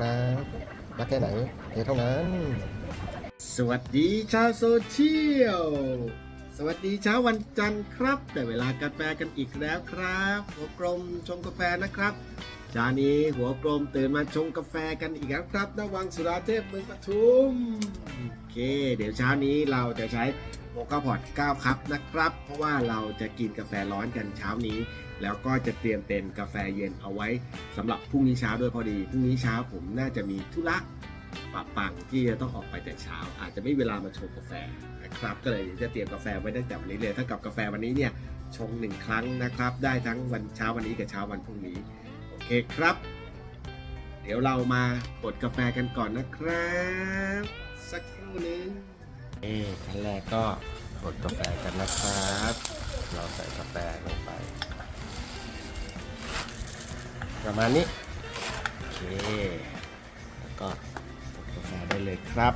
ครับรักแค่ไหนเทเท่านั้น สวัสดีชาวโซเชียล สวัสดีเช้าวันจันทร์ครับ แต่เวลากาแฟกันอีกแล้วครับ หัวกลมชงกาแฟนะครับเช้านี้หัวกลมตื่นมาชงกาแฟกันอีกแล้วครับนวังสุราเทพเมืองปทุมโอเค เดี๋ยวเช้านี้เราจะใช้โมกาพอด9ครับนะครับ เพราะว่าเราจะกินกาแฟร้อนกันเช้านี้ แล้วก็จะเตรียมเป็นกาแฟเย็นเอาไว้สำหรับพรุ่งนี้เช้าด้วยพอดีพรุ่งนี้เช้าผมน่าจะมีธุระปะปังที่จะต้องออกไปแต่เช้า อาจจะไม่เวลามาชงกาแฟนะครับก็เลยจะเตรียมกาแฟไว้ตั้งแต่วันนี้เลย ถ้ากับกาแฟวันนี้เนี่ยชงหนึ่งครั้งนะครับ ได้ทั้งวันเช้าวันนี้กับเช้าวันพรุ่งนี้โอเคครับ เดี๋ยวเรามาบดกาแฟกันก่อนนะครับ สักครู่นึงเอ๊ขั้นแรกก็บดกาแฟกันนะครับ เราใส่กาแฟลงไป ประมาณนี้ โอเค แล้วก็บดกาแฟได้เลยครับ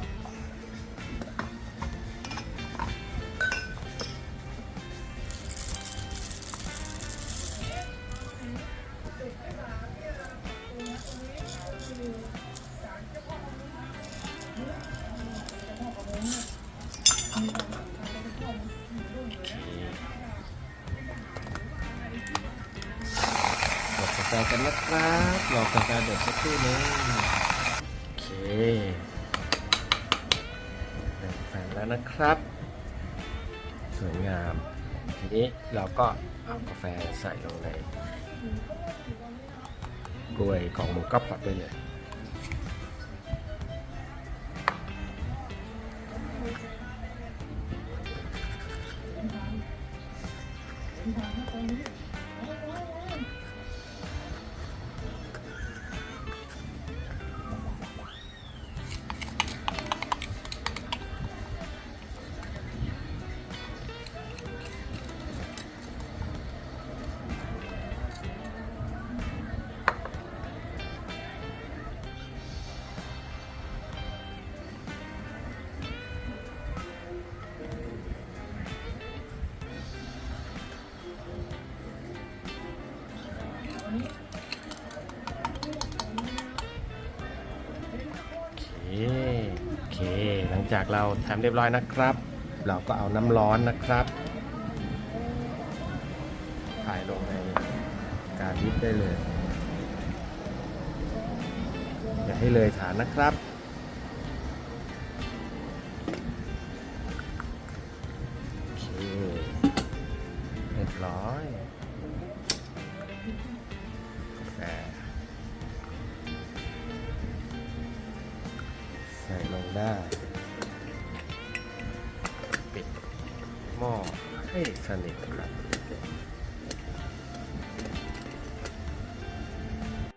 กันนะครับรอกาแฟเดือดสักครู่นึงโอเคเดือดแฟนแล้วนะครับ สวยงาม ทีนี้เราก็เอากาแฟใส่ลงในกล้วยของหมูกระพอดได้เลยโอ เคหลังจากเราทำเรียบร้อยนะครับ เราก็เอาน้ำร้อนนะครับถ่ายลงในการยิบได้เลย อย่าให้เลยฐานนะครับโอเคเรียบร้อย ได้ปิดหม้อให้สนิทครับ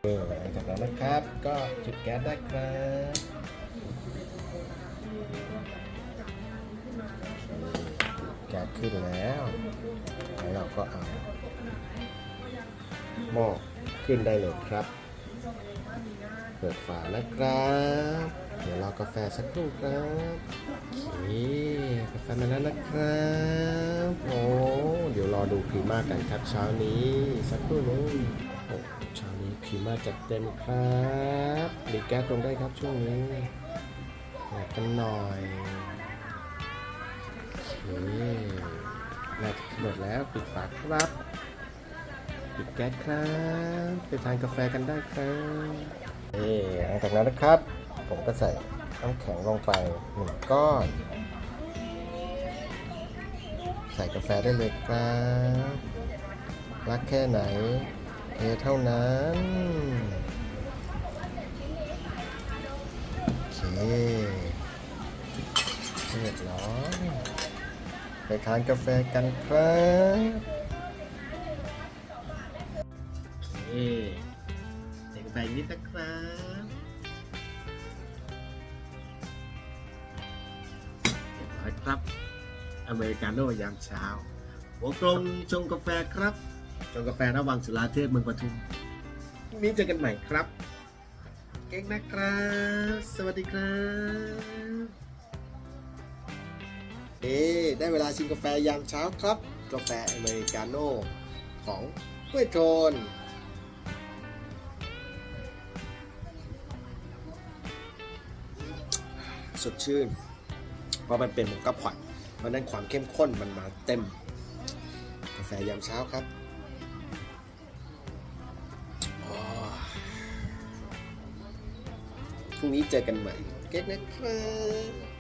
เออหลังจากนั้นนะครับ ก็จุดแก๊สได้ครับแก๊สขึ้นแล้วแล้วเราก็เอาหม้อขึ้นได้เลยครับ เปิดฝานะครับ เดี๋ยวรอกาแฟสักครู่ครับโอเคกาแฟมาแล้วนะครับโอ้เดี๋ยวรอดูพรีมากันครับเช้านี้สักครู่นึงโอ้เช้านี้พรีมาจัดเต็มครับดีแก๊สตรงได้ครับช่วงนี้หนักกันหน่อยโอเคน่าจะหมดแล้วปิดฝาครับปิดแก๊สครับไปทานกาแฟกันได้ครับ อ่หลังจากนั้นนะครับ ผมก็ใส่น้ำแข็งลงไปหนึ่งก้อน ใส่กาแฟได้เลยครับรักแค่ไหนเทเท่านั้นโอเคเรียบร้อยไปทานกาแฟกันครับ ครับ อเมริกาโน่ยามเช้าหัวกลมชงกาแฟครับชงกาแฟระวังสุราเทพเมืองปทุมพรุ่งนี้เจอกันใหม่ครับ เก่งนะครับ สวัสดีครับ เอ๊ได้เวลาชิมกาแฟยามเช้าครับ กาแฟอเมริกาโน่ของห้วยโทนสดชื่น พราะมันเป็นหมูกับขวัญเพราะนั้นความเข้มข้นมันมาเต็มกาแฟยามเช้าครับพรุ่งนี้เจอกันใหม่เก๊กนะครับ